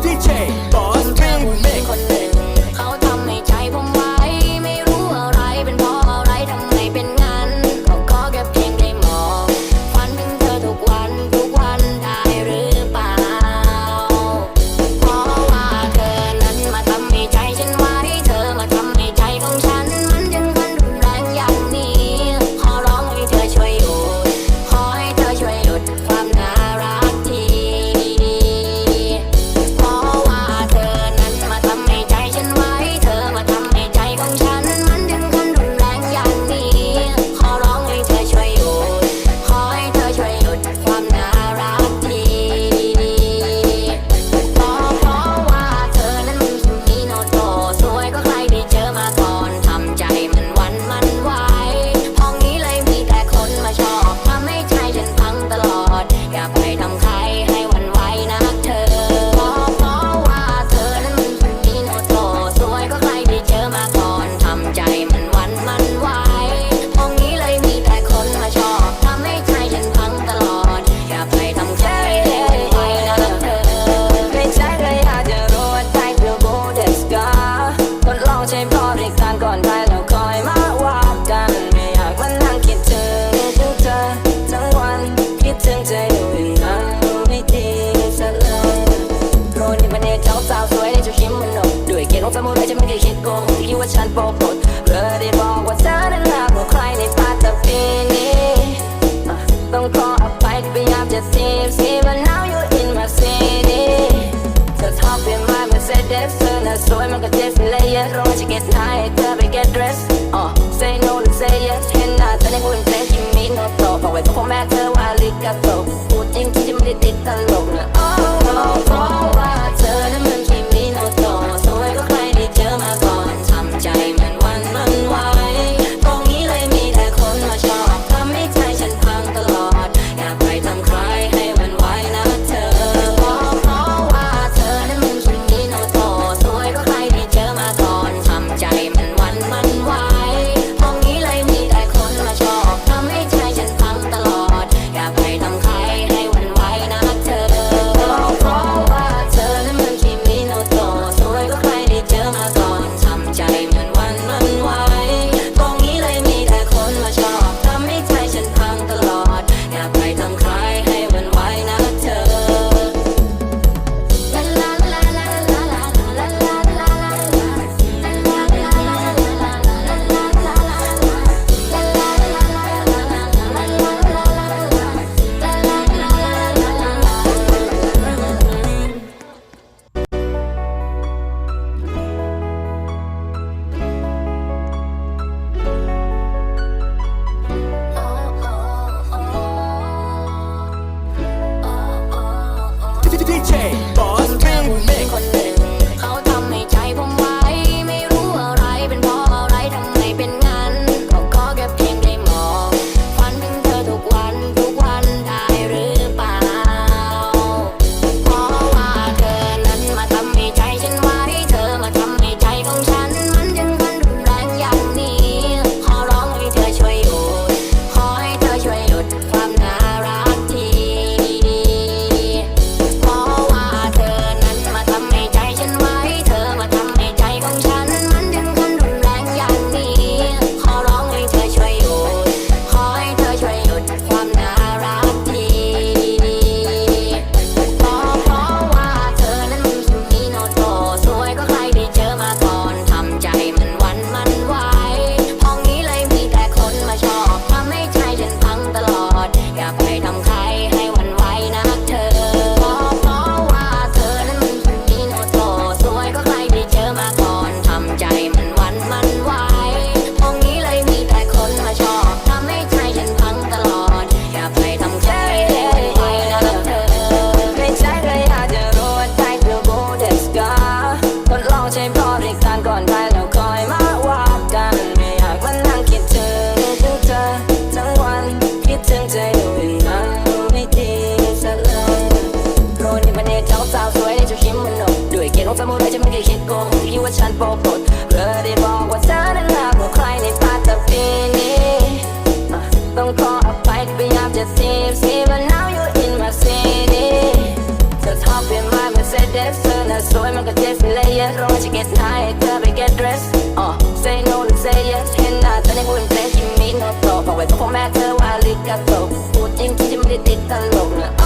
DJ Bob. คงทำอะไรจะไม่เคยคิดโกงคิดว่าฉันโปรโมทเพื่อได้บอกว่าเธอนั้นรักกว่ใครในปาตพีนี้ต้องขออภัยที่พยายามจะซีมซีมัน now you in my city เธอชอบเป็นมาเป็นเซเดฟเธอน่ะสวยมันก็เจ็บเลยเยอะร้องจะเก็ตไฮเธอไป get dress อ๋อ say no หรือ say yes เห็นหน้าเธอในกูเป็นเฟรนด์ที่มีโนโตบอกไว้กับพ่อแม่เธอว่าลิกาโต้พูดจริงคิดจะไม่ได้ติดตลก and contest layer รอจะ get high เธอไป get dressed uh say no and say yes เห็นหน้าเธอในกูเป็นเฟซที่มีโนโตบอกไว้พ่อแม่เธอว่าลิกาโตพูดจริงที่ไม่ได้ติดตลกนะ